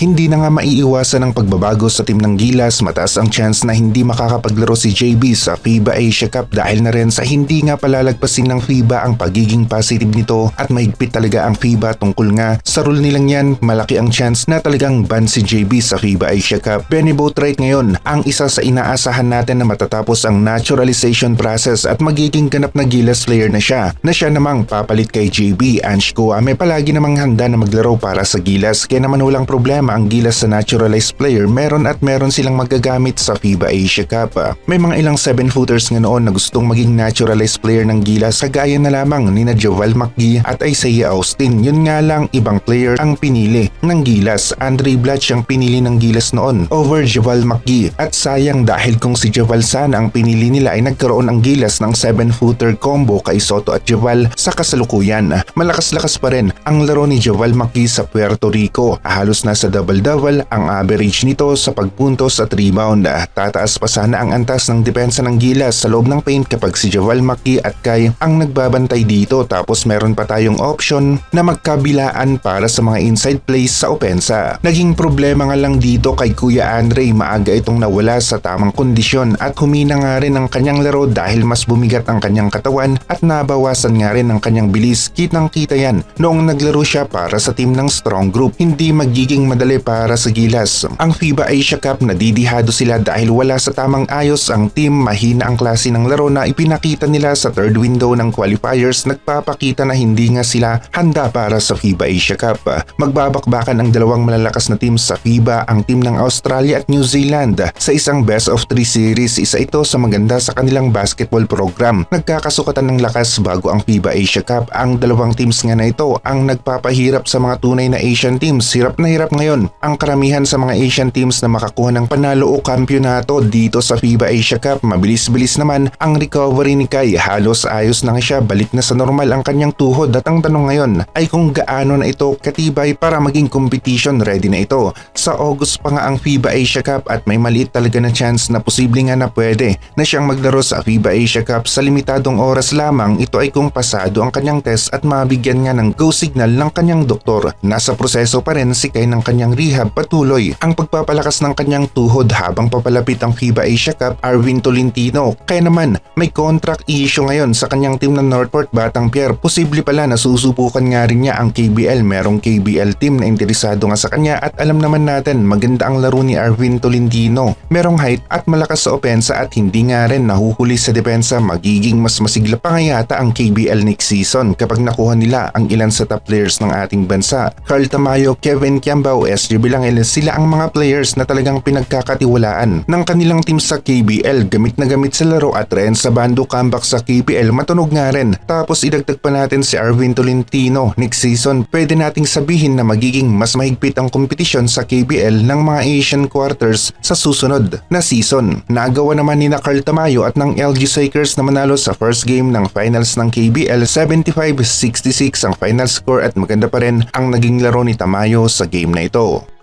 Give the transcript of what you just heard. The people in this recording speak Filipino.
Hindi na nga maiiwasan ang pagbabago sa team ng Gilas mataas ang chance na hindi makakapaglaro si JB sa FIBA Asia Cup dahil na rin sa hindi nga palalagpasin ng FIBA ang pagiging positive nito at mahigpit talaga ang FIBA tungkol nga sa rule nilang yan malaki ang chance na talagang ban si JB sa FIBA Asia Cup. Benny Boatwright ngayon ang isa sa inaasahan natin na matatapos ang naturalization process at magiging ganap na Gilas player na siya na siya namang papalit kay JB. Ange Kuame palagi namang handa na maglaro para sa Gilas kaya naman walang problema ang Gilas sa naturalized player meron at meron silang magagamit sa FIBA Asia Cup. May mga ilang 7-footers nga noon na gustong maging naturalized player ng Gilas kagaya na lamang ni na Joel McGee at Isaiah Austin. Yun nga lang ibang player ang pinili ng Gilas. Andre Blatch ang pinili ng Gilas noon over Joel McGee at sayang dahil kung si Joel sana ang pinili nila ay nagkaroon ang Gilas ng 7-footer combo kay Soto at Joel sa kasalukuyan. Malakas-lakas pa rin ang laro ni Joel McGee sa Puerto Rico. Halos nasa double-double ang average nito sa pagpuntos at rebound. Tataas pa sana ang antas ng depensa ng Gilas sa loob ng paint kapag si Joel McGee at Kai ang nagbabantay dito tapos meron pa tayong option na magkabilaan para sa mga inside plays sa opensa. Naging problema nga lang dito kay Kuya Andre maaga itong nawala sa tamang kondisyon at humina nga rin ang kanyang laro dahil mas bumigat ang kanyang katawan at nabawasan nga rin ang kanyang bilis. Kitang kita yan noong naglaro siya para sa team ng strong group. Hindi magiging madali para sa Gilas. Ang FIBA Asia Cup nadidihado sila dahil wala sa tamang ayos ang team mahina ang klase ng laro na ipinakita nila sa third window ng qualifiers nagpapakita na hindi nga sila handa para sa FIBA Asia Cup. Magbabakbakan ang dalawang malalakas na team sa FIBA ang team ng Australia at New Zealand sa isang best of three series. Isa ito sa maganda sa kanilang basketball program. Nagkakasukatan ng lakas bago ang FIBA Asia Cup. Ang dalawang teams nga na ito ang nagpapahirap sa mga tunay na Asian teams. Hirap na hirap ngayon ang karamihan sa mga Asian teams na makakuha ng panalo o kampyonato dito sa FIBA Asia Cup. Mabilis-bilis naman ang recovery ni Kai. Halos ayos na nga siya. Balik na sa normal ang kanyang tuhod at ang tanong ngayon ay kung gaano na ito katibay para maging competition ready na ito. Sa August pa nga ang FIBA Asia Cup at may maliit talaga na chance na posible nga na pwede na siyang maglaro sa FIBA Asia Cup sa limitadong oras lamang. Ito ay kung pasado ang kanyang test at mabigyan nga ng go signal ng kanyang doktor. Nasa proseso pa rin si Kai ng kanyang rehab patuloy ang pagpapalakas ng kanyang tuhod habang papalapit ang FIBA Asia Cup Arvin Tolentino. Kaya naman may contract issue ngayon sa kanyang team ng Northport Batang Pier. Posible pala na susubukan nga rin niya ang KBL. Merong KBL team na interesado nga sa kanya at alam naman natin maganda ang laro ni Arvin Tolentino. Merong height at malakas sa opensa at hindi nga rin nahuhuli sa depensa. Magiging mas masigla pa nga yata ang KBL next season kapag nakuha nila ang ilan sa top players ng ating bansa. Carl Tamayo, Kevin Kiambao, SGB lang sila ang mga players na talagang pinagkakatiwalaan ng kanilang team sa KBL. Gamit na gamit sa laro at rin sa bando comeback sa KPL matunog nga rin. Tapos idagdag pa natin si Arvin Tolentino. Next season, pwede nating sabihin na magiging mas mahigpit ang kompetisyon sa KBL ng mga Asian quarters sa susunod na season. Nagawa naman ni Carl Tamayo at ng LG Sakers na manalo sa first game ng finals ng KBL 75-66 ang final score at maganda pa rin ang naging laro ni Tamayo sa game na ito. soul.